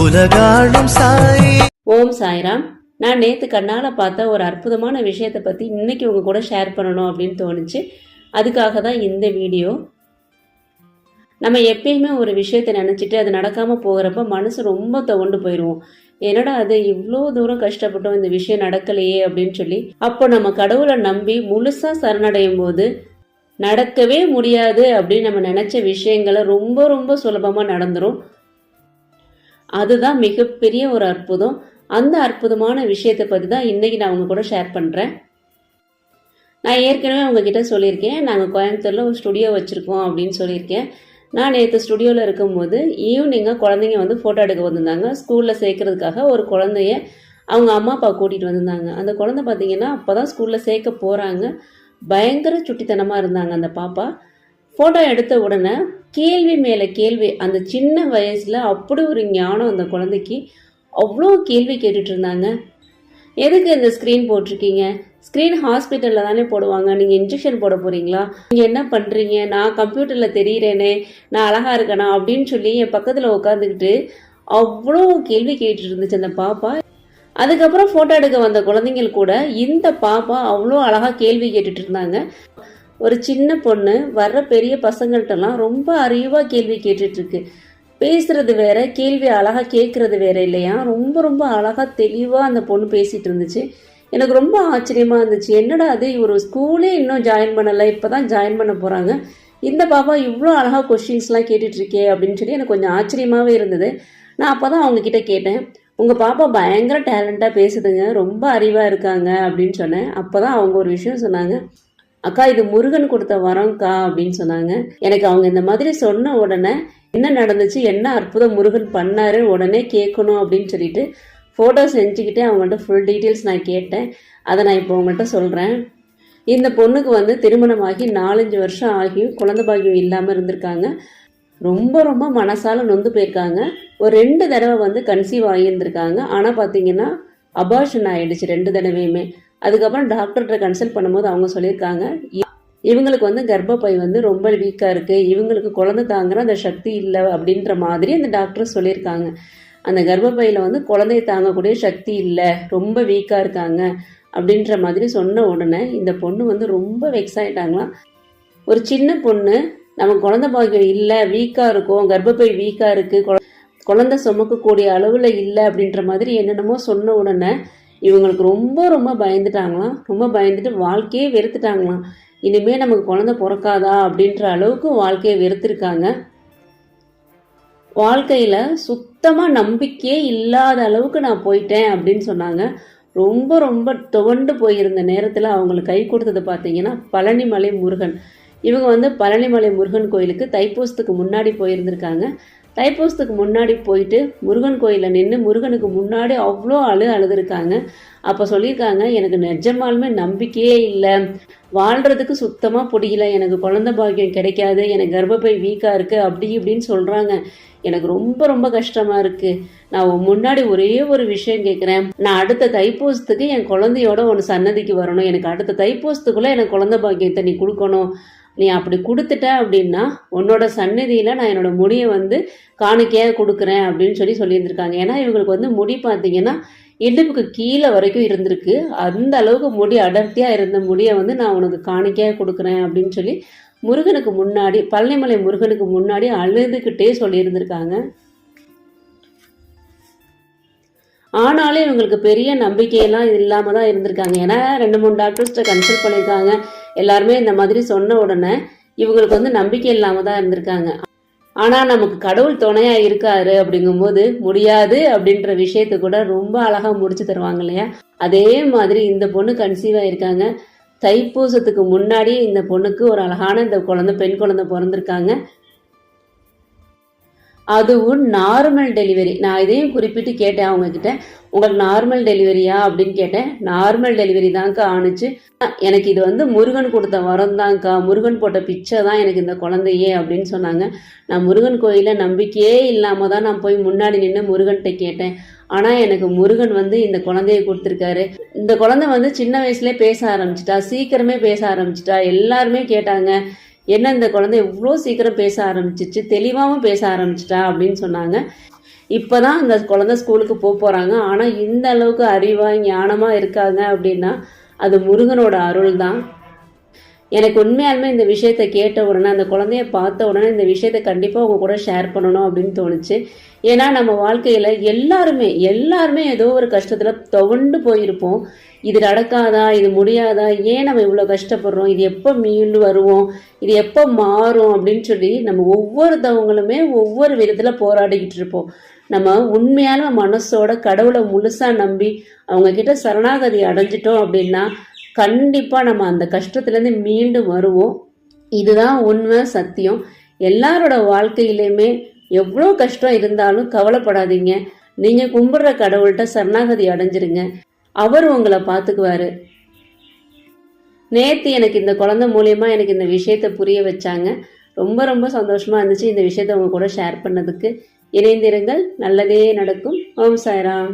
உலகாளும் சாய். ஓம் சாய்ராம். நான் நேற்று கண்ணால் பார்த்த ஒரு அற்புதமான விஷயத்தை பற்றி இன்னைக்கு உங்க கூட ஷேர் பண்ணணும் அப்படின்னு தோணுச்சு. அதுக்காக தான் இந்த வீடியோ. நம்ம எப்பயுமே ஒரு விஷயத்தை நினச்சிட்டு அது நடக்காமல் போகிறப்ப மனசு ரொம்ப துவண்டு போயிடுவோம் என்னடா அது இவ்வளோ தூரம் கஷ்டப்பட்டோம் இந்த விஷயம் நடக்கலையே அப்படின்னு சொல்லி. அப்போ நம்ம கடவுளை நம்பி முழுசாக சரணடையும் போது நடக்கவே முடியாது அப்படின்னு நம்ம நினச்ச விஷயங்களை ரொம்ப ரொம்ப சுலபமாக நடந்துரும். அதுதான் மிகப்பெரிய ஒரு அற்புதம். அந்த அற்புதமான விஷயத்தை பற்றி தான் இன்றைக்கி நான் அவங்க கூட ஷேர் பண்ணுறேன் நான் ஏற்கனவே உங்ககிட்ட சொல்லியிருக்கேன். நாங்கள் கோயம்புத்தூரில் ஒரு ஸ்டுடியோ வச்சுருக்கோம் அப்படின்னு சொல்லியிருக்கேன். நான் நேற்று ஸ்டுடியோவில் இருக்கும்போது ஈவினிங்காக குழந்தைங்க வந்து ஃபோட்டோ எடுக்க வந்திருந்தாங்க. ஸ்கூலில் சேர்க்கறதுக்காக ஒரு குழந்தைய அவங்க அம்மா அப்பா கூட்டிகிட்டு வந்திருந்தாங்க. அந்த குழந்தை பார்த்தீங்கன்னா அப்போ தான் ஸ்கூலில் சேர்க்க போகிறாங்க பயங்கர சுட்டித்தனமாக இருந்தாங்க அந்த பாப்பா. ஃபோட்டோ எடுத்த உடனே கேள்வி மேலே கேள்வி. அந்த சின்ன வயசில் அப்படி ஒரு ஞானம் அந்த குழந்தைக்கு அவ்வளோ கேள்வி கேட்டுட்டு இருந்தாங்க. எதுக்கு இந்த ஸ்க்ரீன் போட்டிருக்கீங்க? ஸ்க்ரீன் ஹாஸ்பிட்டலில் தானே போடுவாங்க. நீங்கள் இன்ஜெக்ஷன் போட போகிறீங்களா நீங்கள் என்ன பண்ணுறீங்க நான் கம்ப்யூட்டரில் தெரியிறேனே. நான் அழகாக இருக்கேனா? அப்படின்னு சொல்லி என் பக்கத்தில் உட்காந்துக்கிட்டு அவ்வளோ கேள்வி கேட்டுட்டு இருந்துச்சு அந்த பாப்பா. அதுக்கப்புறம் ஃபோட்டோ எடுக்க வந்த குழந்தைங்கள் கூட இந்த பாப்பா அவ்வளோ அழகாக கேள்வி கேட்டுட்டு இருந்தாங்க. ஒரு சின்ன பொண்ணு வர்ற பெரிய பசங்கள்ட்டலாம் ரொம்ப அறிவாக கேள்வி கேட்டுட்ருக்கு. பேசுறது வேற கேள்வி அழகாக கேட்குறது வேற இல்லையா? ரொம்ப ரொம்ப அழகாக தெளிவாக அந்த பொண்ணு பேசிகிட்டு இருந்துச்சு எனக்கு ரொம்ப ஆச்சரியமாக இருந்துச்சு. என்னடா அது ஒரு ஸ்கூலே இன்னும் ஜாயின் பண்ணலை இப்போ தான் ஜாயின் பண்ண போகிறாங்க இந்த பாப்பா இவ்வளோ அழகாக கொஷின்ஸ்லாம் கேட்டுட்ருக்கே அப்படின்னு சொல்லி எனக்கு கொஞ்சம் ஆச்சரியமாகவே இருந்தது. நான் அப்போ தான் அவங்கக்கிட்ட கேட்டேன். உங்கள் பாப்பா பயங்கர டேலண்ட்டாக பேசுதுங்க ரொம்ப அறிவாக இருக்காங்க அப்படின்னு சொன்னேன். அப்போ தான் அவங்க ஒரு விஷயம் சொன்னாங்க. அக்கா இது முருகன் கொடுத்த வரம்க்கா அப்படின்னு சொன்னாங்க. எனக்கு அவங்க இந்த மாதிரி சொன்ன உடனே என்ன நடந்துச்சு? என்ன அற்புதம் முருகன் பண்ணாரு? உடனே கேட்கணும் அப்படின்னு சொல்லிட்டு ஃபோட்டோ செஞ்சுக்கிட்டே அவங்கள்ட்ட ஃபுல் டீட்டெயில்ஸ் நான் கேட்டேன். அதை நான் இப்போ உங்கள்கிட்ட சொல்கிறேன் இந்த பொண்ணுக்கு வந்து திருமணமாகி நாலஞ்சு வருஷம் ஆகியும் குழந்தை பாக்கியம் இல்லாமல் இருந்திருக்காங்க. ரொம்ப ரொம்ப மனசால நொந்து போயிருக்காங்க. ஒரு ரெண்டு தடவை வந்து கன்சீவ் ஆகியிருந்திருக்காங்க. ஆனால் பார்த்தீங்கன்னா அபார்ஷன் ஆயிடுச்சு ரெண்டு தடவையுமே. அதுக்கப்புறம் டாக்டர்கிட்ட கன்சல்ட் பண்ணும்போது அவங்க சொல்லியிருக்காங்க இவங்களுக்கு வந்து கர்ப்பப்பை வந்து ரொம்ப வீக்காக இருக்குது இவங்களுக்கு குழந்தை தாங்குற அந்த சக்தி இல்லை அப்படின்ற மாதிரி அந்த டாக்டர் சொல்லியிருக்காங்க. அந்த கர்ப்பப்பையில் வந்து குழந்தைய தாங்கக்கூடிய சக்தி இல்லை ரொம்ப வீக்காக இருக்காங்க அப்படின்ற மாதிரி சொன்ன உடனே இந்த பொண்ணு வந்து ரொம்ப வெக்ஸ் ஆகிட்டாங்களாம் ஒரு சின்ன பொண்ணு நம்ம குழந்தை பாக்கியம் இல்லை வீக்காக இருக்கும் கர்ப்பப்பை வீக்காக இருக்குது குழந்தை சுமக்கக்கூடிய அளவில் இல்லை அப்படின்ற மாதிரி என்னென்னமோ சொன்ன உடனே இவங்களுக்கு ரொம்ப ரொம்ப பயந்துட்டாங்களாம். ரொம்ப பயந்துட்டு வாழ்க்கையே வெறுத்துட்டாங்களாம். இனிமே நமக்கு குழந்தை பிறக்காதா அப்படின்ற அளவுக்கு வாழ்க்கையை வெறுத்திருக்காங்க. வாழ்க்கையில் சுத்தமாக நம்பிக்கையே இல்லாத அளவுக்கு நான் போயிட்டேன் அப்படின்னு சொன்னாங்க. ரொம்ப ரொம்ப துவண்டு போயிருந்த நேரத்தில் அவங்களுக்கு கை கொடுத்தது பார்த்தீங்கன்னா பழனிமலை முருகன். இவங்க வந்து பழனிமலை முருகன் கோயிலுக்கு தைப்பூசத்துக்கு முன்னாடி போயிருந்திருக்காங்க. தைப்பூசத்துக்கு முன்னாடி போயிட்டு முருகன் கோயிலில் நின்று முருகனுக்கு முன்னாடி அவ்வளோ அழு அழுதுருக்காங்க. அப்போ சொல்லியிருக்காங்க எனக்கு நிஜமாலுமே நம்பிக்கையே இல்லை. வாழ்கிறதுக்கு சுத்தமாக பிடிக்கல. எனக்கு குழந்த பாக்கியம் கிடைக்காது. எனக்கு கர்ப்பப்பை வீக்காக இருக்குது அப்படி இப்படின்னு சொல்கிறாங்க எனக்கு ரொம்ப ரொம்ப கஷ்டமாக இருக்குது நான் முன்னாடி ஒரே ஒரு விஷயம் கேட்குறேன் நான் அடுத்த தைப்பூசத்துக்கு என் குழந்தையோட ஒன்று சன்னதிக்கு வரணும். எனக்கு அடுத்த தைப்பூசத்துக்குள்ளே எனக்கு குழந்த பாக்கியத்தை நீ கொடுக்கணும். நீ அப்படி கொடுத்துட்ட அப்படின்னா உன்னோட சன்னதியில் நான் என்னோட முடியை வந்து காணிக்கையாக கொடுக்குறேன் அப்படின்னு சொல்லி சொல்லியிருந்திருக்காங்க. ஏன்னா இவங்களுக்கு வந்து முடி பார்த்தீங்கன்னா இடுப்புக்கு கீழே வரைக்கும் இருந்திருக்கு. அந்த அளவுக்கு முடி அடர்த்தியாக இருந்த முடியை வந்து நான் உனக்கு காணிக்கையாக கொடுக்குறேன் அப்படின்னு சொல்லி முருகனுக்கு முன்னாடி பழனிமலை முருகனுக்கு முன்னாடி அழுதுகிட்டே சொல்லியிருந்திருக்காங்க. ஆனாலும் இவங்களுக்கு பெரிய நம்பிக்கையெல்லாம் இல்லாமல் தான் இருந்திருக்காங்க. ஏன்னா ரெண்டு மூணு டாக்டர்ஸ்ட்டை கன்சல்ட் பண்ணியிருக்காங்க. எல்லாருமே இந்த மாதிரி சொன்ன உடனே இவங்களுக்கு வந்து நம்பிக்கை இல்லாம தான் இருந்திருக்காங்க. ஆனா நமக்கு கடவுள் துணையா இருக்காரு அப்படிங்கும்போது முடியாது அப்படின்ற விஷயத்த கூட ரொம்ப அழகா முடிச்சு தருவாங்க இல்லையா? அதே மாதிரி இந்த பொண்ணு கன்சீவ் ஆயிருக்காங்க. தைப்பூசத்துக்கு முன்னாடியே இந்த பொண்ணுக்கு ஒரு அழகான இந்த குழந்தை பெண் குழந்தை பிறந்திருக்காங்க. அதுவும் நார்மல் டெலிவரி நான் இதையும் குறிப்பிட்டு கேட்டேன் அவங்க கிட்ட உங்களுக்கு நார்மல் டெலிவரியா அப்படின்னு கேட்டேன். நார்மல் டெலிவரி தான்க்கா ஆணுச்சு. எனக்கு இது வந்து முருகன் கொடுத்த வரம் தான்க்கா. முருகன் போட்ட பிச்சை தான் எனக்கு இந்த குழந்தையே அப்படின்னு சொன்னாங்க. நான் முருகன் கோயில நம்பிக்கையே இல்லாமல் தான் நான் போய் முன்னாடி நின்று முருகன்கிட்ட கேட்டேன். ஆனால் எனக்கு முருகன் வந்து இந்த குழந்தைய கொடுத்துருக்காரு. இந்த குழந்தை வந்து சின்ன வயசுலேயே பேச ஆரம்பிச்சிட்டா சீக்கிரமே பேச ஆரம்பிச்சிட்டா எல்லாருமே கேட்டாங்க. என்ன இந்த குழந்தை எவ்வளோ சீக்கிரம் பேச ஆரம்பிச்சிச்சு தெளிவாகவும் பேச ஆரம்பிச்சிட்டா அப்படின்னு சொன்னாங்க. இப்போ தான் அந்த குழந்தை ஸ்கூலுக்கு போக போகிறாங்க ஆனால் இந்த அளவுக்கு அறிவாக ஞானமாக இருக்காங்க அப்படின்னா அது முருகனோட அருள் தான் எனக்கு உண்மையாலுமே இந்த விஷயத்தை கேட்ட உடனே அந்த குழந்தைய பார்த்த உடனே இந்த விஷயத்தை கண்டிப்பாக உங்கள் கூட ஷேர் பண்ணணும் அப்படின்னு தோணுச்சு. ஏன்னா நம்ம வாழ்க்கையில் எல்லாருமே எல்லாருமே ஏதோ ஒரு கஷ்டத்தில் துவண்டு போயிருப்போம். இது நடக்காதா? இது முடியாதா? ஏன் நம்ம இவ்வளோ கஷ்டப்படுறோம்? இது எப்போ மீண்டு வருவோம்? இது எப்போ மாறும் அப்படின்னு சொல்லி நம்ம ஒவ்வொருத்தவங்களுமே ஒவ்வொரு விதத்தில் போராடிக்கிட்டு இருப்போம். நம்ம உண்மையான மனசோட கடவுளை முழுசாக நம்பி அவங்கக்கிட்ட சரணாகதி அடைஞ்சிட்டோம் அப்படின்னா கண்டிப்பாக நம்ம அந்த கஷ்டத்துலேருந்து மீண்டும் வருவோம். இதுதான் உண்மை சத்தியம். எல்லாரோட வாழ்க்கையிலையுமே எவ்வளோ கஷ்டம் இருந்தாலும் கவலைப்படாதீங்க. நீங்கள் கும்பிடுற கடவுள்கிட்ட சரணாகதி அடைஞ்சிருங்க. அவர் உங்களை பார்த்துக்குவாரு. நேற்று எனக்கு இந்த குழந்தை மூலயமா எனக்கு இந்த விஷயத்தை புரிய வச்சாங்க. ரொம்ப ரொம்ப சந்தோஷமாக இருந்துச்சு இந்த விஷயத்தை உங்க கூட ஷேர் பண்ணதுக்கு. இணைந்திருங்கள். நல்லதே நடக்கும். ஓம் சாய்ராம்.